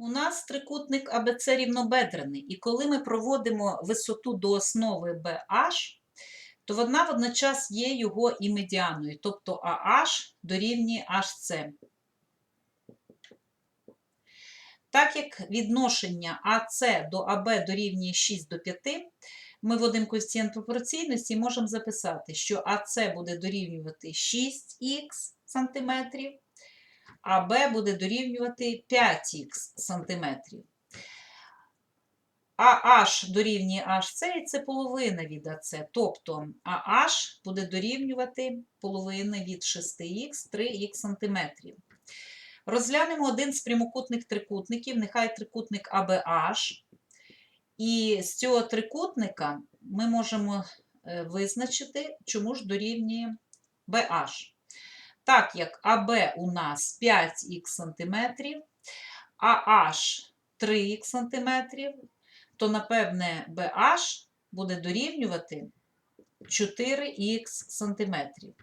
У нас трикутник АБЦ рівнобедрений, і коли ми проводимо висоту до основи BH, то вона водночас є його і медіаною, тобто AH дорівнює HC. Так як відношення АС до АБ дорівнює 6 до 5, ми вводимо коефіцієнт пропорційності і можемо записати, що АС буде дорівнювати 6х сантиметрів, а Б буде дорівнювати 5х сантиметрів. А H дорівнює HC, і це половина від АС. Тобто AH буде дорівнювати половина від 6х 3х сантиметрів. Розглянемо один з прямокутних трикутників, нехай трикутник ABH. І з цього трикутника ми можемо е, визначити, чому ж дорівнює BH. Так як АБ у нас 5х сантиметрів, а H 3х сантиметрів, то, напевне, BH буде дорівнювати 4х сантиметрів.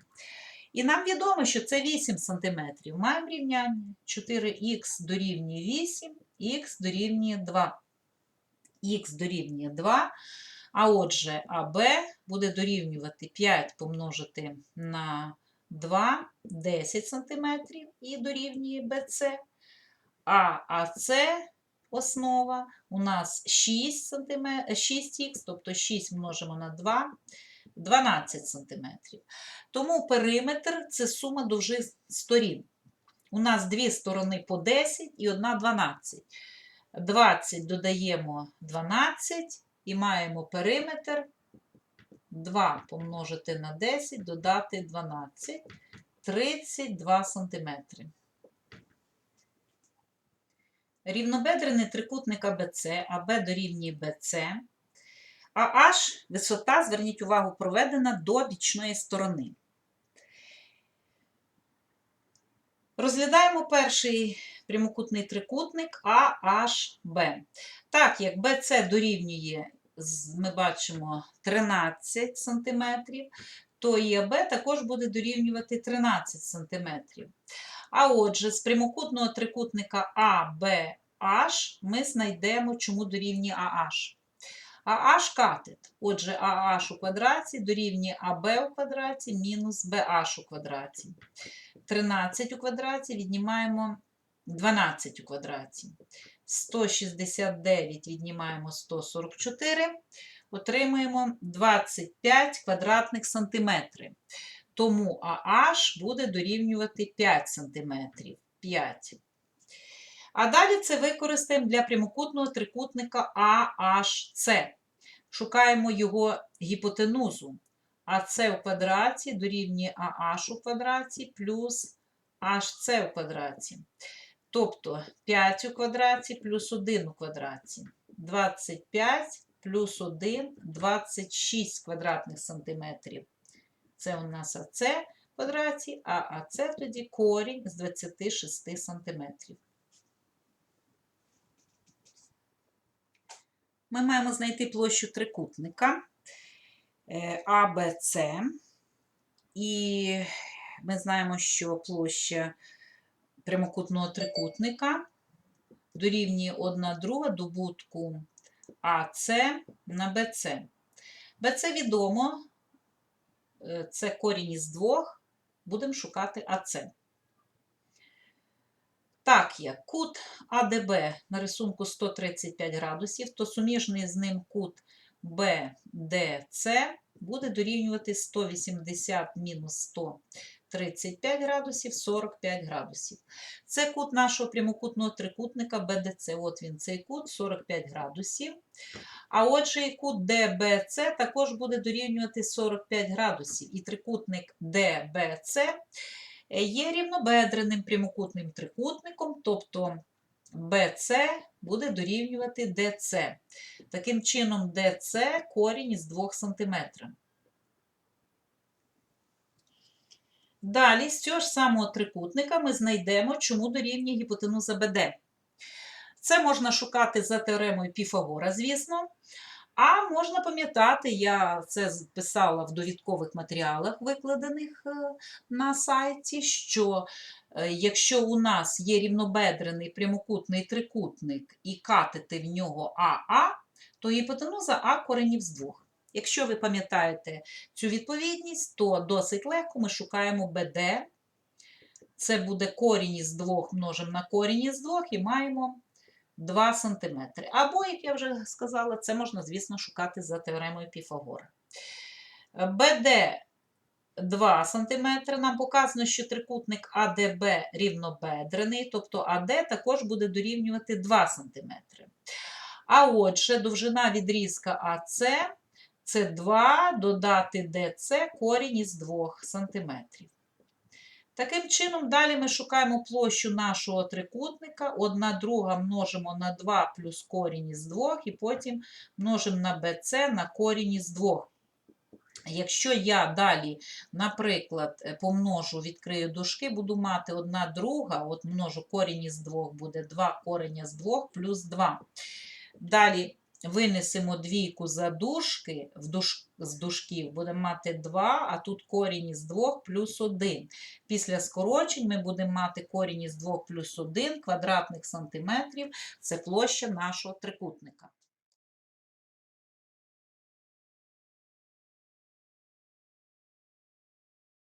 І нам відомо, що це 8 сантиметрів. Маємо рівняння 4х дорівнює 8, х дорівнює 2. Х дорівнює 2, а отже, АБ буде дорівнювати 5 помножити на 2 10 см і дорівнює BC. А АС основа у нас 6 см, 6х, тобто 6 множимо на 2, 12 см. Тому периметр це сума довжин сторін. У нас дві сторони по 10 і одна 12. 20 додаємо 12 і маємо периметр 2 помножити на 10, додати 12, 32 см. Рівнобедрений трикутник АБЦ, АБ дорівнює БЦ, а H висота, зверніть увагу, проведена до бічної сторони. Розглядаємо перший прямокутний трикутник AHB. Так, як BC дорівнює, ми бачимо, 13 см, то і АБ також буде дорівнювати 13 см. А отже, з прямокутного трикутника ABH ми знайдемо, чому дорівнює AH. AH катет. Отже, AH у квадраті дорівнює AB у квадраті мінус BH у квадраті. 13 у квадраті віднімаємо 12 у квадраті. 169 віднімаємо 144, отримуємо 25 квадратних сантиметрів. Тому AH буде дорівнювати 5 сантиметрів. 5. А далі це використаємо для прямокутного трикутника AHC. Шукаємо його гіпотенузу. АС у квадраті дорівнює AH у квадраті плюс HC у квадраті. Тобто 5 у квадраті плюс 1 у квадраті. 25 плюс 1 26 квадратних сантиметрів. Це у нас АС в квадраті, а АС тоді корінь з 26 сантиметрів. Ми маємо знайти площу трикутника АБЦ. І ми знаємо, що площа прямокутного трикутника дорівнює 1 друга добутку АС на БЦ. БЦ відомо, це корінь із двох, будемо шукати АС. Так як кут АДБ на рисунку 135 градусів, то суміжний з ним кут БДЦ буде дорівнювати 180 мінус 135 градусів 45 градусів. Це кут нашого прямокутного трикутника БДЦ. От він, цей кут 45 градусів. А отже, і кут ДБЦ також буде дорівнювати 45 градусів. І трикутник ДБЦ є рівнобедреним прямокутним трикутником, тобто BC буде дорівнювати DC. Таким чином, DC корінь із 2 см. Далі, з цього ж самого трикутника ми знайдемо, чому дорівнює гіпотенуза БД. Це можна шукати за теоремою Піфагора, звісно. А можна пам'ятати, я це писала в довідкових матеріалах, викладених на сайті, що Е, Якщо у нас є рівнобедрений прямокутний трикутник і катети в нього АА, то гіпотенуза А коренів з двох. Якщо ви пам'ятаєте цю відповідність, то досить легко ми шукаємо БД. Це буде корінь із 2 множимо на корінь із 2 і маємо 2 см. Або, як я вже сказала, це можна, звісно, шукати за теоремою Піфагора. БД 2 см. Нам показано, що трикутник АДБ рівнобедрений, тобто АД також буде дорівнювати 2 см. А отже, довжина відрізка АС це 2 додати ДЦ корінь із 2 см. Таким чином, далі ми шукаємо площу нашого трикутника. Одна друга множимо на 2 плюс корінь із 2, і потім множимо на BC на корінь із 2. Якщо я далі, наприклад, помножу, відкрию дужки, буду мати 1 друга, от множу корінь із 2, буде 2 корення з 2 плюс 2. Далі винесемо двійку за дужки, в душ, з дужків будемо мати 2, а тут корінь із 2 плюс 1. Після скорочень ми будемо мати корінь із 2 плюс 1 квадратних сантиметрів. Це площа нашого трикутника.